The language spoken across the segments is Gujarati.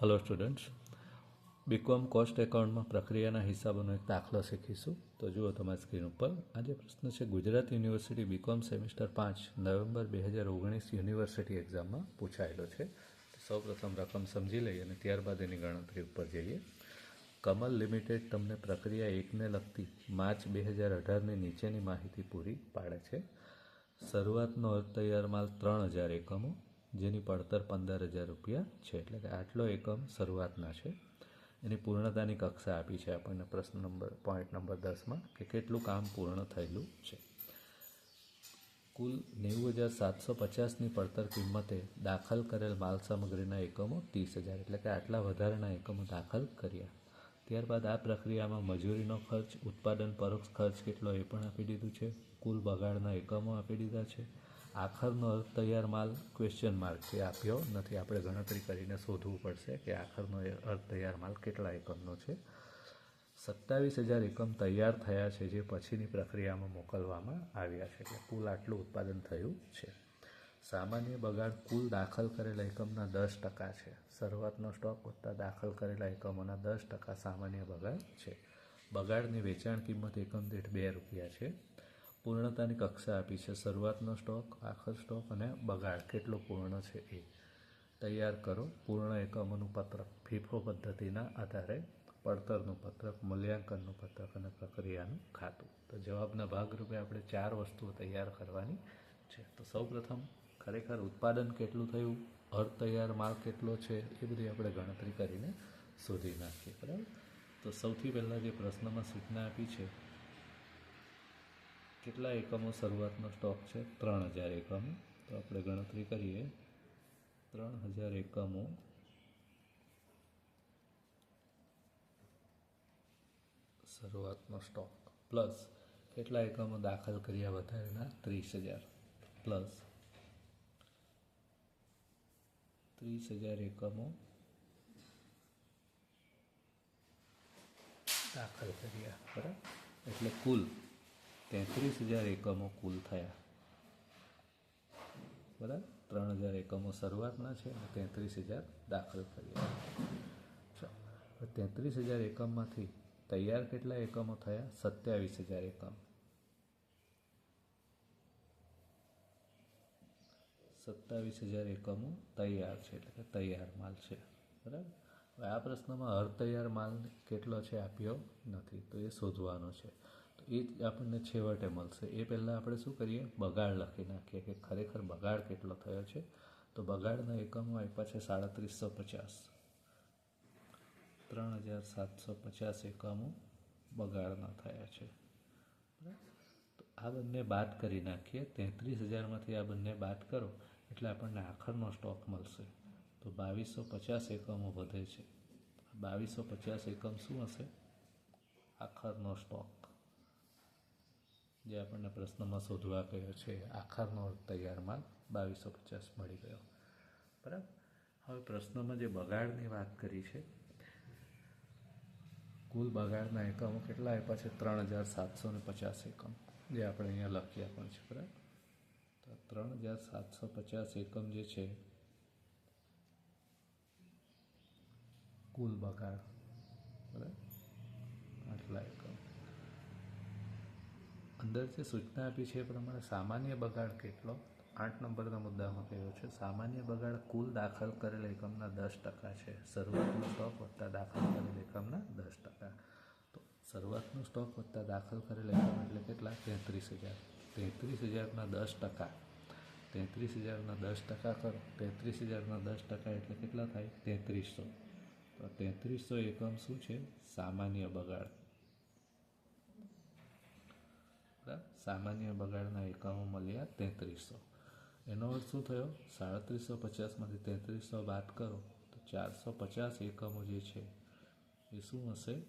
હલો સ્ટુડન્ટ્સ બીકોમ કોસ્ટ એકાઉન્ટમાં પ્રક્રિયાના હિસાબોનો એક દાખલો શીખીશું. તો જુઓ તમારી સ્ક્રીન ઉપર. આજે પ્રશ્ન છે, ગુજરાત યુનિવર્સિટી બીકોમ સેમિસ્ટર પાંચ, નવેમ્બર બે હજાર ઓગણીસ યુનિવર્સિટી એક્ઝામમાં પૂછાયેલો છે. સૌપ્રથમ રકમ સમજી લઈએ અને ત્યારબાદ એની ગણતરી ઉપર જઈએ. કમલ લિમિટેડ તમને પ્રક્રિયા એકને લગતી માર્ચ બે હજાર અઢારની નીચેની માહિતી પૂરી પાડે છે. શરૂઆતનો તૈયાર માલ ત્રણ હજાર એકમો જેની પડતર પંદર હજાર રૂપિયા છે. એટલે કે આટલો એકમ શરૂઆતના છે. એની પૂર્ણતાની કક્ષા આપી છે આપણને પ્રશ્ન નંબર પોઈન્ટ નંબર દસમાં, કે કેટલું કામ પૂર્ણ થયેલું છે. કુલ નેવું હજાર સાતસો પચાસની પડતર કિંમતે દાખલ કરેલ માલ સામગ્રીના એકમો ત્રીસ હજાર, એટલે કે આટલા વધારાના એકમો દાખલ કર્યા. ત્યારબાદ આ પ્રક્રિયામાં મજૂરીનો ખર્ચ, ઉત્પાદન પરોક્ષ ખર્ચ કેટલો એ પણ આપી દીધું છે. કુલ બગાડના એકમો આપી દીધા છે. આખરનો તૈયાર માલ ક્વેશ્ચન માર્ક છે આપ્યો, નથી, આપણે ગણતરી કરીને શોધવું પડશે કે આખરનો અર્થ તૈયાર માલ કેટલા એકમનો છે. સત્તાવીસ હજાર એકમ તૈયાર થયા છે જે પછીની પ્રક્રિયામાં મોકલવામાં આવ્યા છે. એટલે કુલ આટલું ઉત્પાદન થયું છે. સામાન્ય બગાડ કુલ દાખલ કરેલા એકમના દસ ટકા છે. શરૂઆતનો સ્ટોક વત્તા દાખલ કરેલા એકમોના દસ ટકા સામાન્ય બગાડ છે. બગાડની વેચાણ કિંમત એકમ દીઠ બે રૂપિયા છે. પૂર્ણતાની કક્ષા આપી છે. શરૂઆતનો સ્ટોક આખર સ્ટોક અને બગાડ, કેટલો પૂર્ણ છે એ તૈયાર કરો. પૂર્ણ એકમોનું પત્રક, ફીફો પદ્ધતિના આધારે પડતરનું પત્રક, મૂલ્યાંકનનું પત્રક અને પ્રક્રિયાનું ખાતું. તો જવાબના ભાગરૂપે આપણે ચાર વસ્તુઓ તૈયાર કરવાની છે. તો સૌપ્રથમ, ખરેખર ઉત્પાદન કેટલું થયું, અર્ધ તૈયાર માલ કેટલો છે, એ બધી આપણે ગણતરી કરીને શોધી નાખીએ. બરાબર? તો સૌથી પહેલાં જે પ્રશ્નમાં સૂચના આપી છે કેટલા એકમો શરૂઆતનો સ્ટોક છે? ત્રણ હજાર એકમો. તો આપણે ગણતરી કરીએ. ત્રણ હજાર એકમો. શરૂઆતનો સ્ટોક. પ્લસ કેટલા એકમો દાખલ કર્યા વધારેના ત્રીસ હજાર. પ્લસ ત્રીસ હજાર એકમો દાખલ કર્યા. બરાબર? એટલે કુલ તેત્રીસ હજાર એકમો કુલ થયા. બરાબર? ત્રણ હજાર એકમો શરૂઆતના છે અને તેત્રીસ હજાર દાખલ કર્યા. તેત્રીસ હજાર એકમમાંથી તૈયાર કેટલા એકમો થયા? સત્યાવીસ હજાર એકમ. સત્તાવીસ હજાર એકમો તૈયાર છે, એટલે કે તૈયાર માલ છે. બરાબર? હવે આ પ્રશ્નમાં અર્ધ તૈયાર માલ કેટલો છે આપ્યો નથી, તો એ શોધવાનો છે. એ જ આપણને છેવટે મળશે. એ પહેલાં આપણે શું કરીએ? બગાડ લખી નાખીએ કે ખરેખર બગાડ કેટલો થયો છે? તો બગાડના એકમો આપ્યા છે સાડત્રીસો પચાસ. ત્રણ હજાર સાતસો પચાસ એકમો બગાડના થયા છે. તો આ બંને બાદ કરી નાખીએ. તેત્રીસ હજારમાંથી આ બંને બાદ કરો એટલે આપણને આખરનો સ્ટોક મળશે. તો બાવીસો પચાસ એકમો વધે છે. બાવીસો પચાસ એકમ શું હશે? આખરનો સ્ટોક. જે આપણને પ્રશ્નમાં શોધવા ગયો છે. આખરનો તૈયાર માલ બાવીસો પચાસ મળી ગયો. બરાબર? હવે પ્રશ્નમાં જે બગાડની વાત કરી છે, કુલ બગાડના એકમો કેટલા આપ્યા છે? ત્રણ હજાર સાતસો ને પચાસ એકમ, જે આપણે અહીંયા લખ્યા પણ છે. બરાબર? તો ત્રણ હજાર સાતસો પચાસ એકમ જે છે, કુલ બગાડ. બરાબર? આટલા એકમ. અંદર જે સૂચના આપી છે એ પ્રમાણે સામાન્ય બગાડ કેટલો? આઠ નંબરના મુદ્દામાં કહ્યું છે. સામાન્ય બગાડ કુલ દાખલ કરેલ એકમના દસ ટકા છે. શરૂઆતનો સ્ટોક વત્તા દાખલ કરેલ એકમના દસ ટકા. તો શરૂઆતનો સ્ટોક વત્તા દાખલ કરેલ એકમ એટલે કેટલા? તેત્રીસ હજાર. તેત્રીસ હજારના દસ ટકા. તેત્રીસ હજારના દસ ટકા કરો. તેત્રીસ હજારના દસ ટકા એટલે કેટલા થાય? તેત્રીસો. તો તેત્રીસો એકમ શું છે? સામાન્ય બગાડ. બરાબર સામાન્ય બગાડના એકમો મળ્યા તેત્રીસો. એનો અર્થ શું થયો? સાડત્રીસો પચાસમાંથી તેત્રીસો બાદ કરો, તો ચારસો પચાસ એકમો જે છે, એ શું હશે?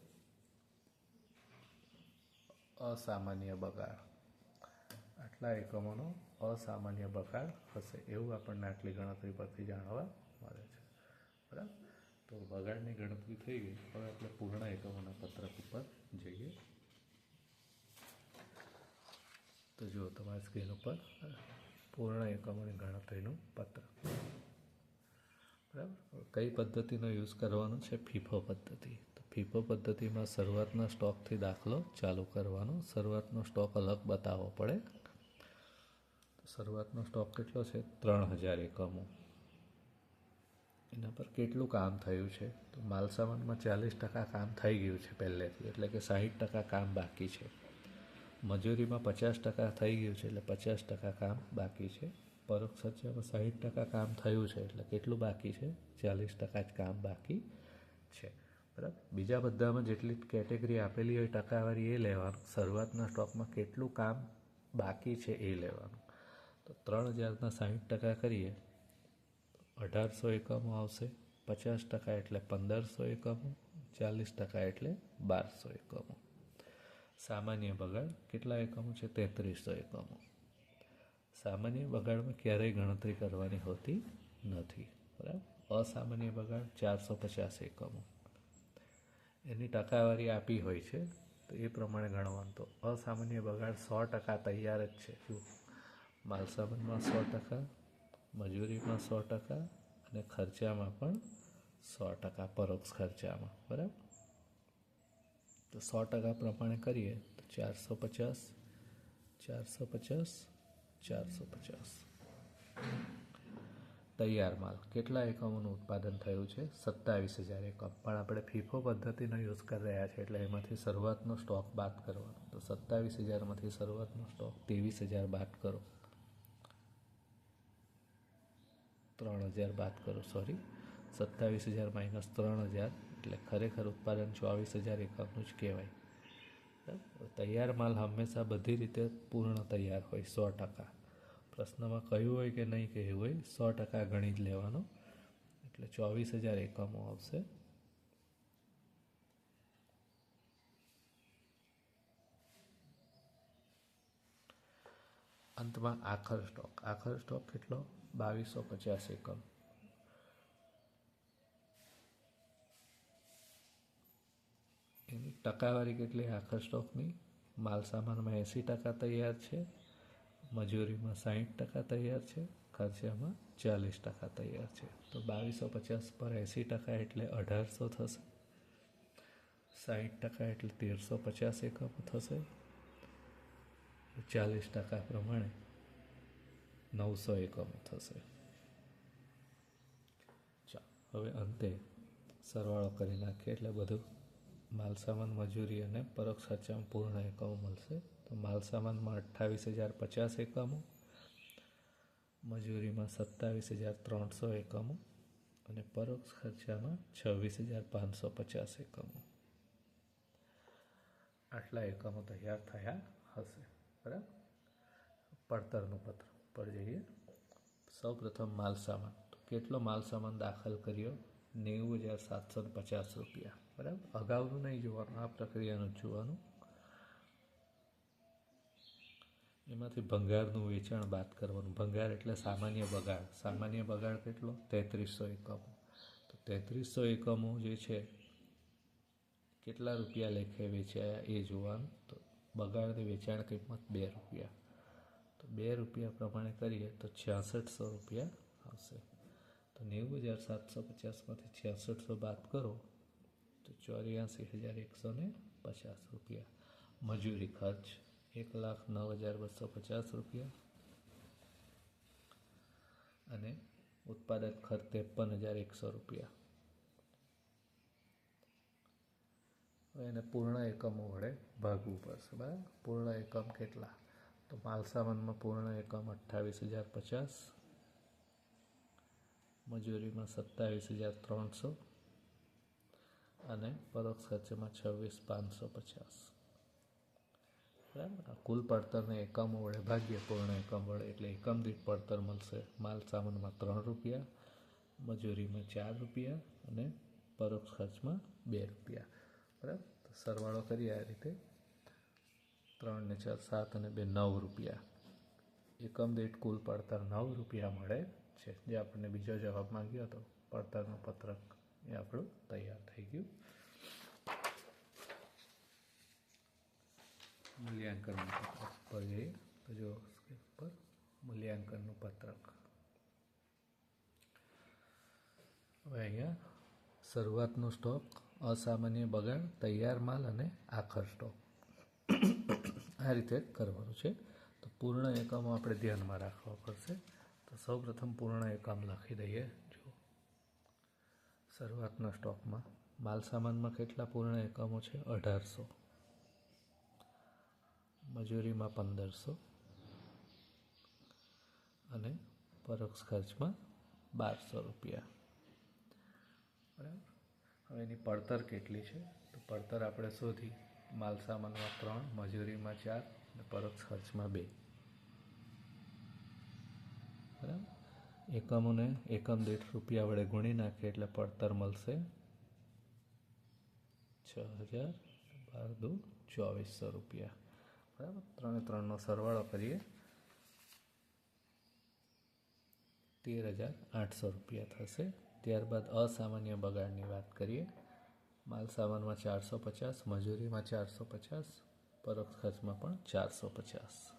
અસામાન્ય બગાડ. આટલા એકમોનો અસામાન્ય બગાડ હશે, એવું આપણને આટલી ગણતરી પરથી જાણવા મળે છે. બરાબર? તો બગાડની ગણતરી થઈ ગઈ, હવે આપણે પૂર્ણ એકમોના પત્રક ઉપર જઈએ. તો જુઓ તમારી સ્ક્રીન ઉપર પૂર્ણ એકમોની ગણતરીનું પત્ર. બરાબર? કઈ પદ્ધતિનો યુઝ કરવાનો છે? ફીફો પદ્ધતિ. તો ફીફો પદ્ધતિમાં શરૂઆતના સ્ટોકથી દાખલો ચાલુ કરવાનો. શરૂઆતનો સ્ટોક અલગ બતાવવો પડે. શરૂઆતનો સ્ટોક કેટલો છે? ત્રણ હજાર એકમો. એના પર કેટલું કામ થયું છે? તો માલસામાનમાં ચાલીસ ટકા કામ થઈ ગયું છે પહેલેથી. એટલે કે સાહીઠ ટકા કામ બાકી છે. મજૂરીમાં પચાસ ટકા થઈ ગયું છે એટલે પચાસ ટકા કામ બાકી છે. પરોક્ષ ખર્ચામાં સાહીઠ ટકા કામ થયું છે એટલે કેટલું બાકી છે? ચાલીસ ટકા જ કામ બાકી છે. બરાબર? બીજા બધામાં જેટલી કેટેગરી આપેલી હોય ટકાવારી એ લેવાનું. શરૂઆતના સ્ટોકમાં કેટલું કામ બાકી છે એ લેવાનું. તો ત્રણ હજારના સાહીઠ ટકા કરીએ. અઢારસો એકમો આવશે પચાસ ટકા એટલે પંદરસો એકમો, ચાલીસ ટકા એટલે બારસો એકમો. સામાન્ય બગાડ કેટલા એકમો છે? તેત્રીસો એકમો. સામાન્ય બગાડમાં ક્યારેય ગણતરી કરવાની હોતી નથી, બરાબર? અસામાન્ય બગાડ ચારસો પચાસ એકમો. એની ટકાવારી આપી હોય છે, તો એ પ્રમાણે ગણવાનું. તો અસામાન્ય બગાડ સો ટકા તૈયાર જ છે. શું માલસામાનમાં સો ટકા, મજૂરીમાં સો ટકા અને ખર્ચામાં પણ સો ટકા પરોક્ષ ખર્ચામાં, બરાબર? તો સો ટકા પ્રમાણે કરીએ તો ચારસો પચાસ ચારસો પચાસ ચારસો પચાસ. તૈયાર માલ. કેટલા એકમોનું ઉત્પાદન થયું છે? સત્તાવીસ હજાર એકમ. પણ આપણે ફીફો પદ્ધતિનો યુઝ કરી રહ્યા છીએ એટલે એમાંથી શરૂઆતનો સ્ટોક બાદ કરવાનો. તો સત્તાવીસ હજારમાંથી શરૂઆતનો સ્ટોક ત્રેવીસ હજાર બાદ કરો. ત્રણ હજાર બાદ કરો, સોરી. સત્તાવીસ હજાર માઇનસ ત્રણ હજાર. એટલે ખરેખર ઉત્પાદન ચોવીસ હજાર એકમનું જ કહેવાય. તૈયાર માલ હંમેશા બધી રીતે પૂર્ણ તૈયાર હોય, સો ટકા. પ્રશ્નમાં કહ્યું હોય કે નહીં કહ્યું હોય, સો ટકા ગણી જ લેવાનો. એટલે ચોવીસ હજાર એકમો આવશે. અંતમાં આખર સ્ટોક. આખર સ્ટોક કેટલો? બાવીસો પચાસ એકમ એની ટકાવારી કેટલી? આખર સ્ટોકની માલ સામાનમાં એંસી ટકા તૈયાર છે. મજૂરીમાં સાહીઠ ટકા તૈયાર છે. ખર્ચામાં ચાલીસ ટકા તૈયાર છે. તો બાવીસો પચાસ પર એંસી ટકા એટલે અઢારસો થશે. સાહીઠ ટકા એટલે તેરસો પચાસ એકમ થશે. ચાલીસ ટકા પ્રમાણે નવસો એકમો થશે. ચાલો, હવે અંતે સરવાળો કરી નાખીએ એટલે બધું માલસામાન મજૂરી અને પરોક્ષ ખર્ચામાં પૂર્ણ એકમો મળશે. તો માલસામાનમાં અઠ્ઠાવીસ હજાર પચાસ એકમો, મજૂરીમાં સત્તાવીસ હજાર ત્રણસો એકમો અને પરોક્ષ ખર્ચામાં છવ્વીસ હજાર પાંચસો પચાસ એકમો. આટલા એકમો તૈયાર થયા હશે, બરાબર? પડતરનું પત્ર પર જઈએ. સૌ પ્રથમ માલસામાન. તો કેટલો માલસામાન દાખલ કર્યો? નેવું હજાર સાતસો પચાસ રૂપિયા. બરાબર? અગાઉનું નહીં જોવાનું, આ પ્રક્રિયાનું જ જોવાનું. એમાંથી ભંગારનું વેચાણ બાદ કરવાનું. ભંગાર એટલે સામાન્ય બગાડ. સામાન્ય બગાડ કેટલો? તેત્રીસો એકમો. તો તેત્રીસો એકમો જે છે, કેટલા રૂપિયા લેખે વેચાયા એ જોવાનું. તો બગાડની વેચાણ કિંમત બે રૂપિયા. તો બે રૂપિયા પ્રમાણે કરીએ તો છ્યાસઠસો રૂપિયા આવશે. તો નેવું હજાર સાતસો પચાસમાંથી છ્યાસઠસો બાદ કરો. તો ચોર્યાસી હજાર એકસો ને પચાસ રૂપિયા. મજૂરી ખર્ચ એક લાખ નવ હજાર બસો પચાસ રૂપિયા. અને ઉત્પાદક ખર્ચ ત્રેપન હજાર એકસો રૂપિયા. એને પૂર્ણ એકમો વડે ભાગવું પડશે, બરાબર? પૂર્ણ એકમ કેટલા? તો માલસામાનમાં પૂર્ણ એકમ અઠ્ઠાવીસ હજાર પચાસ. મજૂરીમાં સત્તાવીસ હજાર ત્રણસો. અને પરોક્ષ ખર્ચમાં છવ્વીસ પાંચસો પચાસ. બરાબર? કુલ પડતરને એકમો વડે ભાગ્ય પૂર્ણ એકમ વડે, એટલે એકમ દીઠ પડતર મળશે માલ સામાનમાં ત્રણ રૂપિયા, મજૂરીમાં ચાર રૂપિયા અને પરોક્ષ ખર્ચમાં બે રૂપિયા. બરાબર? સરવાળો કરીએ આ રીતે. ત્રણ ને ચાર, સાત અને બે, નવ રૂપિયા. એકમ દીઠ કુલ પડતર નવ રૂપિયા મળે છે. જે આપણને બીજો જવાબ માંગ્યો હતો, પડતરનું પત્રક. એ આપણું તૈયાર થઈ ગયું. મૂલ્યાંકનનું પત્રક પર જઈએ તો જો સ્ક્રીન પર મૂલ્યાંકનનું પત્રક હવે અહીંયા શરૂઆતનો સ્ટોક, અસામાન્ય બગાડ, તૈયાર માલ અને આખર સ્ટોક. આ રીતે કરવાનું છે. તો પૂર્ણ એકમો આપણે ધ્યાનમાં રાખવા પડશે. તો સૌપ્રથમ પૂર્ણ એકમ લખી દઈએ. શરૂઆતના સ્ટોકમાં માલસામાનમાં કેટલા પૂર્ણ એકમો છે? અઢારસો. મજૂરીમાં પંદરસો. અને પરોક્ષ ખર્ચમાં બારસો રૂપિયા. બરાબર? હવે એની પડતર કેટલી છે? તો પડતર આપણે શોધી માલસામાનમાં ત્રણ, મજૂરીમાં ચાર અને પરોક્ષ ખર્ચમાં બે. બરાબર? એકમોને એકમ દીઠ રૂપિયા વડે ગુણી નાખીએ એટલે પડતર મળશે છ હજાર બાર દુ ચોવીસો રૂપિયા. બરાબર? ત્રણે ત્રણનો સરવાળો કરીએ. તેર હજાર આઠસો રૂપિયા થશે. ત્યારબાદ અસામાન્ય બગાડની વાત કરીએ. માલ સામાનમાં ચારસો પચાસ, મજૂરીમાં ચારસો પચાસ, પરોક્ષ ખર્ચમાં પણ ચારસો પચાસ.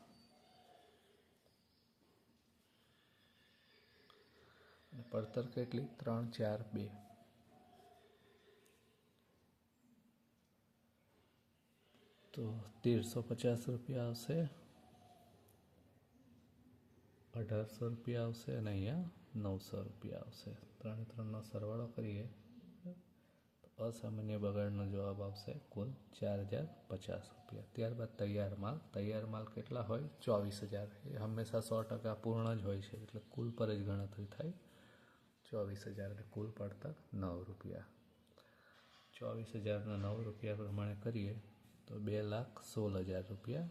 પડતર કેટલી? ત્રણ, ચાર, બે. તો તેરસો પચાસ રૂપિયા આવશે. અઢારસો રૂપિયા આવશે અને અહીંયા નવસો રૂપિયા આવશે. ત્રણે ત્રણનો સરવાળો કરીએ. તો અસામાન્ય બગાડનો જવાબ આવશે કુલ ચાર હજાર પચાસ રૂપિયા. ત્યારબાદ તૈયાર માલ. તૈયાર માલ કેટલા હોય? ચોવીસ હજાર. એ હંમેશા સો ટકા પૂર્ણ જ હોય છે. એટલે કુલ પર જ ગણતરી થાય. ચોવીસ હજાર કુલ પડતર નવ રૂપિયા. ચોવીસ હજારના નવ રૂપિયા પ્રમાણે કરીએ તો બે લાખ સોળ હજાર રૂપિયા.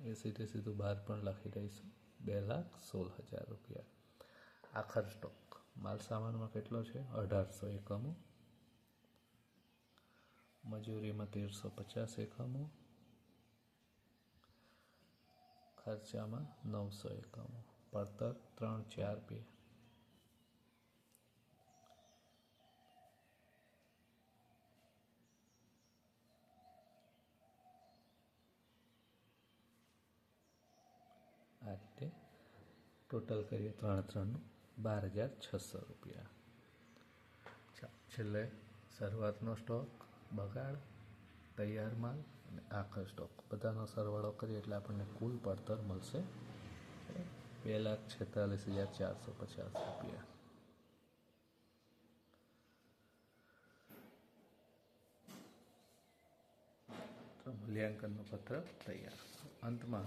એ સીધે સીધું બહાર પણ લખી દઈશું. બે લાખ સોળ હજાર રૂપિયા. આખર સ્ટોક માલ સામાનમાં કેટલો છે? અઢારસો એકમો. મજૂરીમાં તેરસો પચાસ એકમો. ખર્ચામાં નવસો એકમો. પડતર ત્રણ ચાર બે આ રીતે ટોટલ કરીએ ત્રણ ત્રણનું બાર હજાર છસો રૂપિયા. છેલ્લે શરૂઆતનો સ્ટોક, બગાડ, તૈયાર માલ અને આખર સ્ટોક. બધાનો સરવાળો કરીએ એટલે આપણને કુલ પડતર મળશે બે લાખ છેતાલીસ હજાર ચારસો પચાસ રૂપિયા. મૂલ્યાંકનનું પત્ર તૈયાર. અંતમાં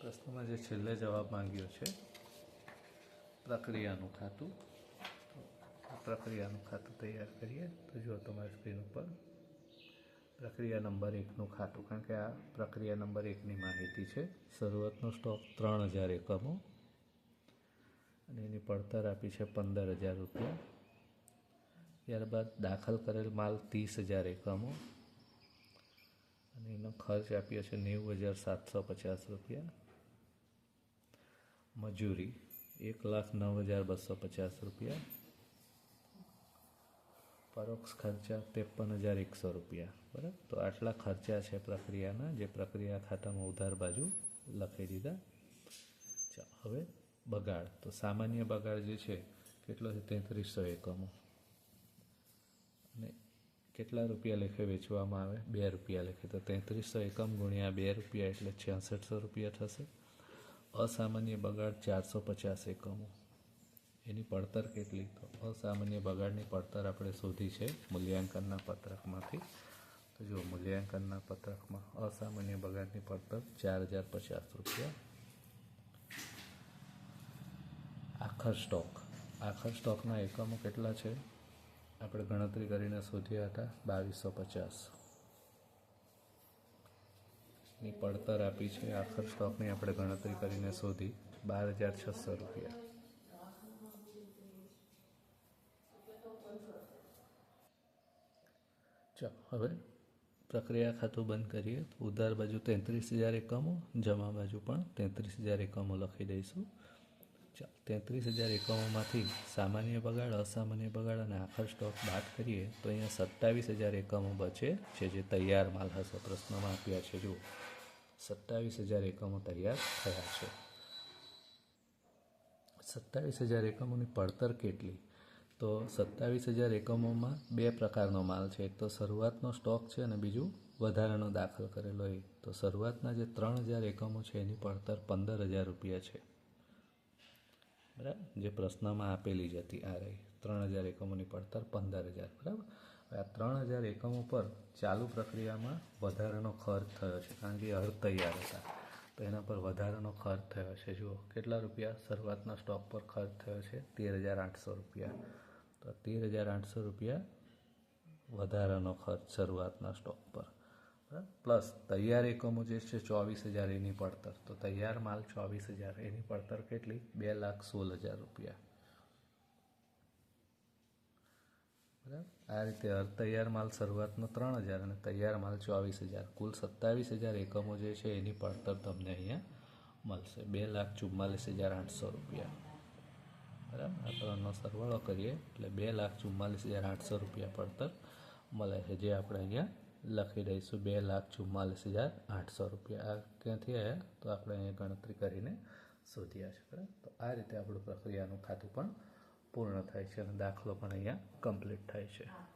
પ્રશ્નમાં જે છેલ્લે જવાબ માંગ્યો છે, પ્રક્રિયાનું ખાતું. પ્રક્રિયાનું ખાતું તૈયાર કરીએ. તો જો તમારી સ્ક્રીન ઉપર પ્રક્રિયા નંબર એકનું ખાતું, કારણ કે આ પ્રક્રિયા નંબર એકની માહિતી છે. શરૂઆતનો સ્ટોક ત્રણ હજાર એકમો અને એની પડતર આપી છે પંદર હજાર રૂપિયા. ત્યારબાદ દાખલ કરેલ માલ ત્રીસ હજાર એકમો અને એનો ખર્ચ આપ્યો છે નેવું હજાર સાતસો પચાસ રૂપિયા. મજૂરી એક લાખ નવ હજાર બસો પચાસ રૂપિયા. પરોક્ષ ખર્ચા ત્રેપન હજાર એકસો રૂપિયા. બરાબર? તો આટલા ખર્ચા છે પ્રક્રિયાના, જે પ્રક્રિયા ખાતામાં ઉધાર બાજુ લખી દીધા. હવે બગાડ. તો સામાન્ય બગાડ જે છે, કેટલો છે? તેત્રીસો એકમો. અને કેટલા રૂપિયા લેખે વેચવામાં આવે? બે રૂપિયા લેખે. તો તેત્રીસો એકમ ગુણ્યા બે રૂપિયા એટલે છ્યાસઠસો રૂપિયા થશે. અસામાન્ય બગાડ ચારસો પચાસ એકમો. એની પડતર કેટલી? તો અસામાન્ય બગાડની પડતર આપણે શોધી છે મૂલ્યાંકનના પત્રકમાંથી. તો જો મૂલ્યાંકનના પત્રકમાં અસામાન્ય બગાડની પડતર ચાર હજાર પચાસ રૂપિયા. આખર સ્ટોક. આખર સ્ટોકના એકમો કેટલા છે? આપણે ગણતરી કરીને શોધ્યા હતા, બાવીસો પચાસ. ની પડતર આપી છે. આખર સ્ટોકની આપણે ગણતરી કરીને શોધી. બાર હજાર છસો રૂપિયા. ચાલો, હવે પ્રક્રિયા ખાતું બંધ કરીએ. તો ઉધાર બાજુ તેત્રીસ હજાર એકમો, જમા બાજુ પણ તેત્રીસ હજાર એકમો લખી દઈશું. તેત્રીસ હજાર એકમોમાંથી સામાન્ય બગાડ, અસામાન્ય બગાડ અને આખર સ્ટોક બાદ કરીએ, તો અહીંયા સત્તાવીસ હજાર એકમો બચે છે જે તૈયાર માલ હશે. પ્રશ્નમાં આપ્યા છે, જુઓ. સત્તાવીસ હજાર એકમો તૈયાર થયા છે. સત્તાવીસ હજાર એકમોની પડતર કેટલી? તો સત્તાવીસ હજાર એકમોમાં બે પ્રકારનો માલ છે. એક તો શરૂઆતનો સ્ટોક છે અને બીજું વધારાનો દાખલ કરેલો એ તો શરૂઆતના જે ત્રણ હજાર એકમો છે, એની પડતર પંદર હજાર રૂપિયા છે. બરાબર? જે પ્રશ્નમાં આપેલી જ હતી આ રહી. ત્રણ હજાર એકમોની પડતર પંદર હજાર, બરાબર? આ ત્રણ હજાર એકમો પર ચાલુ પ્રક્રિયામાં વધારાનો ખર્ચ થયો છે, કારણ કે અર્ધ તૈયાર હતા. તો એના પર વધારાનો ખર્ચ થયો છે. જુઓ, કેટલા રૂપિયા શરૂઆતના સ્ટોક પર ખર્ચ થયો છે? તેર હજાર આઠસો રૂપિયા. તો તેર હજાર આઠસો રૂપિયા વધારાનો ખર્ચ શરૂઆતના સ્ટોક પર. પ્લસ તૈયાર એકમો જે છે, ચોવીસ હજાર એની પડતર. તો તૈયાર માલ ચોવીસ હજાર. એની પડતર કેટલી? બે લાખ સોળ હજાર રૂપિયા. બરાબર? આ રીતે અર્ધ તૈયાર માલ શરૂઆતનો ત્રણ હજાર અને તૈયાર માલ ચોવીસ હજાર. કુલ સત્તાવીસ હજાર એકમો જે છે, એની પડતર તમને અહીંયા મળશે. બે લાખ ચુમ્માલીસ હજાર આઠસો રૂપિયા. બરાબર? આ ત્રણનો સરવાળો કરીએ. એટલે બે લાખ ચુમ્માલીસ હજાર આઠસો રૂપિયા પડતર મળે છે, જે આપણે અહીંયા લખી દઈશું બે લાખ ચુમ્માલીસ હજાર આઠસો રૂપિયા. આ ક્યાંથી આવ્યા તો આપણે અહીંયા ગણતરી કરીને શોધ્યા આવશે બરાબર? તો આ રીતે આપણું પ્રક્રિયાનું ખાતું પણ પૂર્ણ થાય છે અને દાખલો પણ અહીંયા કમ્પ્લીટ થાય છે.